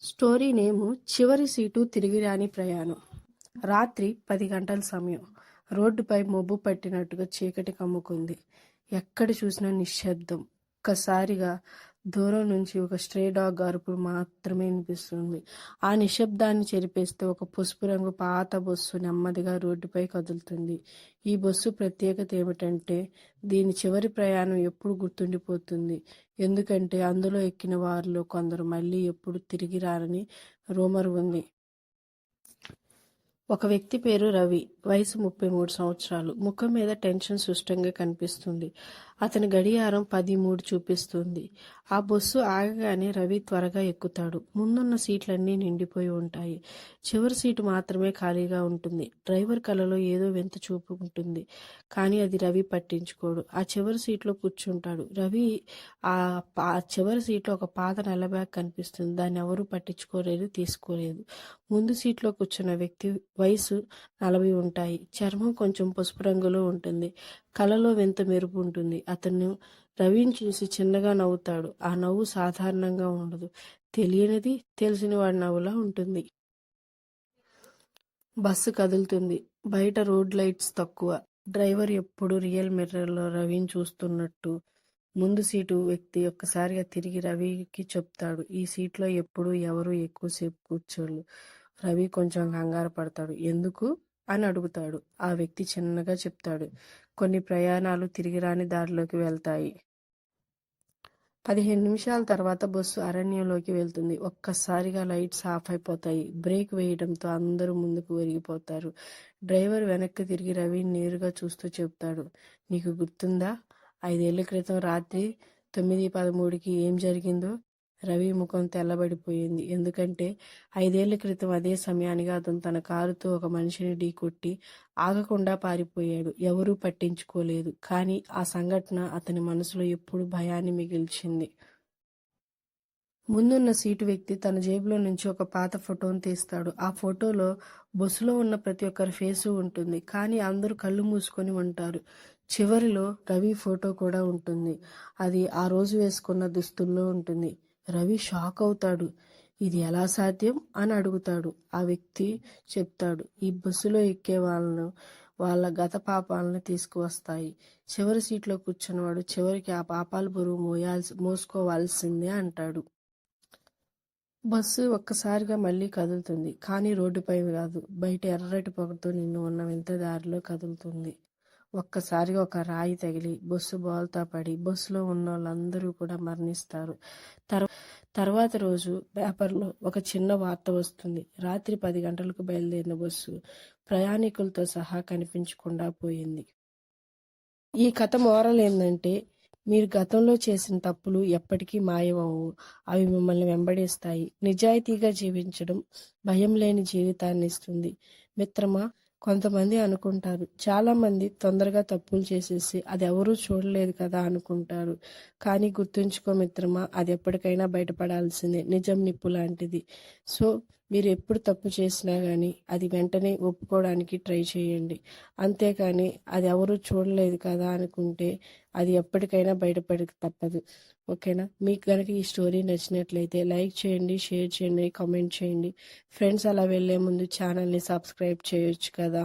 Story నేము చివరి seat తిరిగి రాని ప్రయాణం. రాత్రి పది గంటల సమయం. రోడ్డుపై మబ్బు పట్టినట్టుగా చీకటి కమ్ముకుంది. ఎక్కడ చూసినా నిశ్శబ్దం. ఒక్కసారిగా దూరం నుంచి ఒక స్ట్రే డాగ్ అరుపులు మాత్రమే వినిపిస్తుంది. ఆ నిశ్శబ్దాన్ని చెరిపేస్తే ఒక పసుపు రంగు పాత బస్సు నెమ్మదిగా రోడ్డుపై కదులుతుంది. ఈ బస్సు ప్రత్యేకత ఏమిటంటే దీని చివరి ప్రయాణం ఎప్పుడు గుర్తుండిపోతుంది. ఎందుకంటే అందులో ఎక్కిన వారిలో కొందరు మళ్ళీ ఎప్పుడు తిరిగి రారని రూమర్ ఉంది. ఒక వ్యక్తి పేరు రవి వయసు ముప్పై మూడు సంవత్సరాలు. ముఖం మీద టెన్షన్ స్పష్టంగా కనిపిస్తుంది. అతని గడియారం పది మూడు చూపిస్తుంది. ఆ బస్సు ఆగగానే రవి త్వరగా ఎక్కుతాడు. ముందున్న సీట్లన్నీ నిండిపోయి ఉంటాయి. చివరి సీటు మాత్రమే ఖాళీగా ఉంటుంది. డ్రైవర్ కలలో ఏదో వింత చూపు ఉంటుంది. కానీ అది రవి పట్టించుకోడు. ఆ చివరి సీట్లో కూర్చుంటాడు. రవి ఆ చివరి సీట్లో ఒక పాత నల్ల బ్యాగ్ కనిపిస్తుంది. దాన్ని ఎవరూ పట్టించుకోలేదు తీసుకోలేదు. ముందు సీట్లో కూర్చున్న వ్యక్తి వయసు నలభై ఉంటాయి. చర్మం కొంచెం పసుపు రంగులో ఉంటుంది. కలలో వింత మెరుపు ఉంటుంది. అతను రవిని చూసి చిన్నగా నవ్వుతాడు. ఆ నవ్వు సాధారణంగా ఉండదు. తెలియనిది తెలిసిన వాడి నవ్వులా ఉంటుంది. బస్సు కదులుతుంది. బయట రోడ్ లైట్స్ తక్కువ. డ్రైవర్ ఎప్పుడు రియల్ మిర్రర్లో రవిని చూస్తున్నట్టు. ముందు సీటు వ్యక్తి ఒక్కసారిగా తిరిగి రవికి చెప్తాడు. ఈ సీట్లో ఎప్పుడు ఎవరు ఎక్కువసేపు కూర్చోళ్ళు రవి కొంచెం కంగారు పడతాడు. ఎందుకు? అని అడుగుతాడు. ఆ వ్యక్తి చిన్నగా చెప్తాడు. కొన్ని ప్రయాణాలు తిరిగి రాని దారిలోకి వెళ్తాయి. పదిహేను నిమిషాల తర్వాత బస్సు అరణ్యంలోకి వెళ్తుంది. ఒక్కసారిగా లైట్స్ ఆఫ్ అయిపోతాయి. బ్రేక్ వేయడంతో అందరూ ముందుకు ఒరిగిపోతారు డ్రైవర్ వెనక్కి తిరిగి రవి నేరుగా చూస్తూ చెప్తాడు. నీకు గుర్తుందా? ఐదేళ్ళ క్రితం రాత్రి తొమ్మిది పదమూడుకి ఏం జరిగిందో? రవి ముఖం తెల్లబడిపోయింది. ఎందుకంటే ఐదేళ్ళ క్రితం అదే సమయానికి అతను తన కారుతో ఒక మనిషిని ఢీకొట్టి ఆగకుండా పారిపోయాడు. ఎవరూ పట్టించుకోలేదు. కానీ ఆ సంఘటన అతని మనసులో ఎప్పుడు భయాన్ని మిగిల్చింది. ముందున్న సీటు వ్యక్తి తన జేబులో నుంచి ఒక పాత ఫోటోను తీస్తాడు. ఆ ఫోటోలో బస్సులో ఉన్న ప్రతి ఒక్కరి ఫేసు ఉంటుంది. కానీ అందరూ కళ్ళు మూసుకొని ఉంటారు. చివరిలో రవి ఫోటో కూడా ఉంటుంది. అది ఆ రోజు వేసుకున్న దుస్తుల్లో ఉంటుంది. రవి షాక్ అవుతాడు. ఇది ఎలా సాధ్యం? అని అడుగుతాడు. ఆ వ్యక్తి చెప్తాడు. ఈ బస్సులో ఎక్కే వాళ్ళను వాళ్ళ గత పాపాలను తీసుకువస్తాయి. చివరి సీట్లో కూర్చున్నవాడు చివరికి ఆ పాపాల బరువు మోయాల్సి మోసుకోవాల్సిందే అంటాడు. బస్సు ఒక్కసారిగా మళ్ళీ కదులుతుంది. కానీ రోడ్డుపై కాదు. బయట ఎర్రటి పొగతో నిన్ను ఉన్న వింత దారిలో కదులుతుంది. ఒక్కసారిగా ఒక రాయి తగిలి బస్సు బోల్తా పడి బస్సులో ఉన్న వాళ్ళందరూ కూడా మరణిస్తారు. తర్వాత రోజు పేపర్లో ఒక చిన్న వార్త వస్తుంది. రాత్రి పది గంటలకు బయలుదేరిన బస్సు ప్రయాణికులతో సహా కనిపించకుండా పోయింది. ఈ కథ మోరల్ ఏంటంటే మీరు గతంలో చేసిన తప్పులు ఎప్పటికీ మాయమవు అవి మిమ్మల్ని వెంబడిస్తాయి. నిజాయితీగా జీవించడం భయం లేని జీవితాన్ని ఇస్తుంది మిత్రమా కొంతమంది అనుకుంటారు. చాలామంది తొందరగా తప్పులు చేసేసి అది ఎవరూ చూడలేదు కదా అనుకుంటారు. కానీ గుర్తుంచుకో మిత్రమా అది ఎప్పటికైనా బయటపడాల్సిందే. నిజం నిప్పు లాంటిది. సో మీరు ఎప్పుడు తప్పు చేసినా కానీ అది వెంటనే ఒప్పుకోవడానికి ట్రై చేయండి. అంతేకాని అది ఎవరు చూడలేదు కదా అనుకుంటే అది ఎప్పటికైనా బయటపడక తప్పదు. ఓకేనా? మీకు కనుక ఈ స్టోరీ నచ్చినట్లయితే లైక్ చేయండి షేర్ చేయండి కామెంట్ చేయండి. ఫ్రెండ్స్ అలా వెళ్ళే ముందు ఛానల్ని సబ్స్క్రైబ్ చేయొచ్చు కదా.